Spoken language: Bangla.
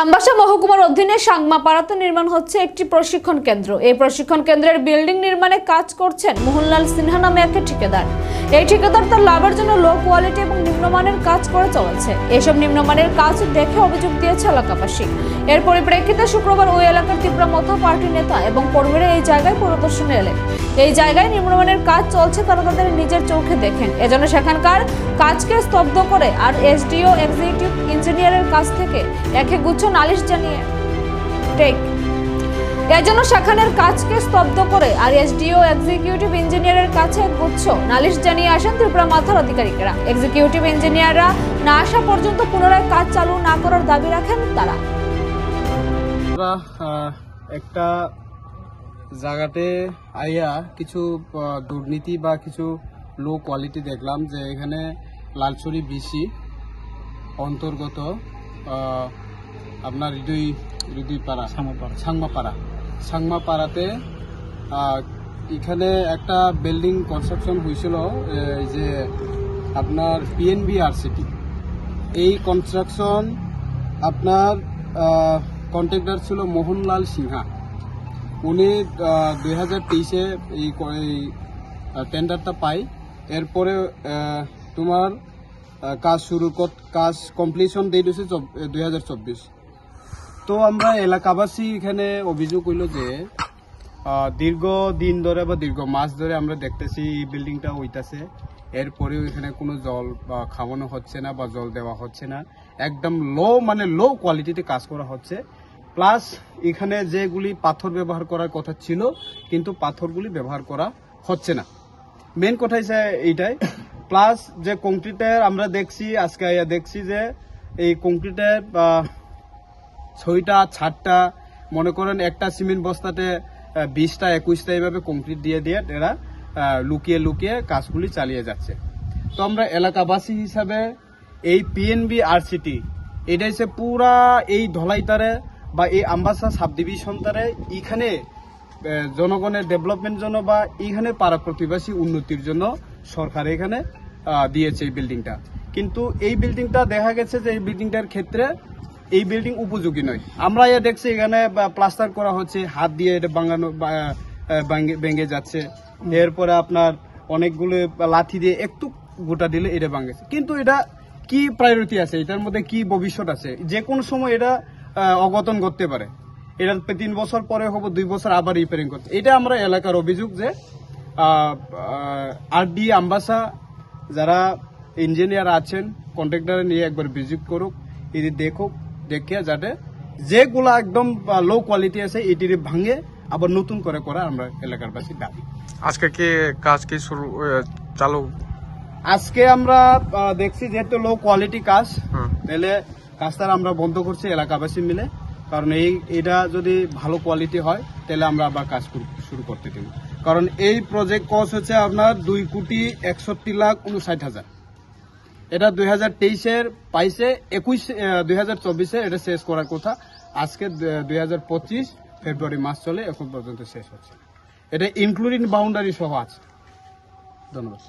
আমবাসা মহকুমার অধীনে সাংমাপাড়াতে নির্মাণ হচ্ছে একটি প্রশিক্ষণ কেন্দ্র। এই প্রশিক্ষণ কেন্দ্রের বিল্ডিং নির্মাণে কাজ করছেন মোহনলাল সিনহা নামে একটি ঠিকাদার। এই ঠিকাদার তার লাভের জন্য লো কোয়ালিটি এবং নিম্নমানের কাজ করে চলেছে। এসব নিম্নমানের কাজ দেখে অভিযোগ দিয়েছে এলাকাবাসী। এর পরিপ্রেক্ষিতে শুক্রবার ওই এলাকার তীব্রমথা পার্টি নেতা এবং কর্মীরা এই জায়গায় পরিদর্শনে এলেন। এই জায়গায় নিম্নমানের কাজ চলছে, তারা তাদের নিজের চোখে দেখেন। এজন্য সেখানকার কাজকে স্তব্ধ করে আর এসডিও এক্সিকিউটিভ ইঞ্জিনিয়ারের কাছ থেকে একে গুচ্ছ নালিশ জানিয়ে টেক এজন্য সেখানের কাজকে স্তব্ধ করে আর এসডিও এক্সিকিউটিভ ইঞ্জিনিয়ারের কাছে গুচ্ছ। নালিশ জানিয়ে আসেন ত্রিপুরা মাথার আধিকারিকেরা। এক্সিকিউটিভ ইঞ্জিনিয়াররা না আসা পর্যন্ত পুনরায় কাজ চালু না করার দাবি রাখেন তারা। একটা জায়গাতে আইয়া কিছু দুর্নীতি বা কিছু লো কোয়ালিটি দেখলাম যে এখানে লালচুরি বিসি অন্তর্গত আপনার হৃদয় হৃদয়পাড়া সাংমাপাড়া। সাংমাপাড়াতে আহ, এখানে একটা বিল্ডিং কনস্ট্রাকশন হয়েছিল যে আপনার পিএনবি আরসিটি এই কনস্ট্রাকশন আপনার কন্ট্রাক্টর ছিল মোহনলাল সিনহা। উনি দুই হাজার তেইশে এই টেন্ডারটা পাই এরপরে তোমার কাজ শুরু কাজ কমপ্লিশন ডেট হচ্ছে দুই হাজার চব্বিশ। তো আমরা এলাকাবাসী এখানে অভিযোগ হইল যে দীর্ঘ দিন ধরে বা দীর্ঘ মাস ধরে আমরা দেখতেছি এই বিল্ডিংটা হইতাছে। এরপরেও এখানে কোনো জল বা খাওয়ানো হচ্ছে না বা জল দেওয়া হচ্ছে না। একদম লো মানে লো কোয়ালিটিতে কাজ করা হচ্ছে। প্লাস এখানে যেগুলি পাথর ব্যবহার করার কথা ছিল, কিন্তু পাথরগুলি ব্যবহার করা হচ্ছে না। মেন কথা হচ্ছে এইটাই। প্লাস যে কংক্রিটের আমরা দেখছি, আজকে দেখছি যে, এই কংক্রিটের ছয়টা ছাদটা মনে করেন একটা সিমেন্ট বস্তাতে বিশটা, একুশটা এইভাবে কংক্রিট দিয়ে দিয়ে এরা লুকিয়ে লুকিয়ে কাজগুলি চালিয়ে যাচ্ছে। তো আমরা এলাকাবাসী হিসাবে এই পিএনবি আরসিটি এটা হচ্ছে পুরা এই ধলাইতারে বা এই আম্বাসা সাব ডিভিশন তারে এখানে জনগণের ডেভেলপমেন্ট জন্য বা এখানে পাড়া প্রতিবাসী উন্নতির জন্য সরকার এখানে দিয়েছে এই বিল্ডিংটা কিন্তু এই বিল্ডিংটা দেখা গেছে যে এই বিল্ডিংটার ক্ষেত্রে এই বিল্ডিং উপযোগী নয়। আমরা এ দেখছি এখানে প্লাস্টার করা হচ্ছে, হাত দিয়ে এটা বাঙানো ভেঙে যাচ্ছে। এরপরে আপনার অনেকগুলো লাথি দিয়ে একটু গোটা দিলে এটা ভাঙেছে। কিন্তু এটা কি প্রায়োরিটি আছে? এটার মধ্যে কি ভবিষ্যৎ আছে? যে কোনো সময় এটা অগতন করতে পারে। এটা তিন বছর পরে হব, দুই বছর আবার রিপেয়ারিং করতে। এটা আমরা এলাকার অভিযোগ যে আর ডি আম্বাসা যারা ইঞ্জিনিয়ার আছেন কন্ট্রাক্টর নিয়ে একবার ভিজিট করুক এটি দেখুক। দেখে যাতে যেগুলা একদম লো কোয়ালিটি আছে এটি ভাঙে আবার নতুন করে করা আমরা এলাকার বাসী দাবি। আজকে কি কাজ কি শুরু চালু? আজকে আমরা দেখছি যেহেতু লো কোয়ালিটি কাজ। তাহলে কাজটা আমরা বন্ধ করছি এলাকাবাসী মিলে। কারণ এই এটা যদি ভালো কোয়ালিটি হয় তাহলে আমরা আবার কাজ শুরু- শুরু করতে দেব। কারণ এই প্রজেক্ট কস্ট হচ্ছে আপনার দুই কোটি একষট্টি লাখ উনষাট হাজার। এটা দুই হাজার তেইশের পাইছে একুশ দুই হাজার চব্বিশে এটা শেষ করার কথা। আজকে দুই হাজার পঁচিশ ফেব্রুয়ারি মাস চলে, এখন পর্যন্ত শেষ হচ্ছে। এটা ইনক্লুডিং বাউন্ডারি সহ আছে। ধন্যবাদ।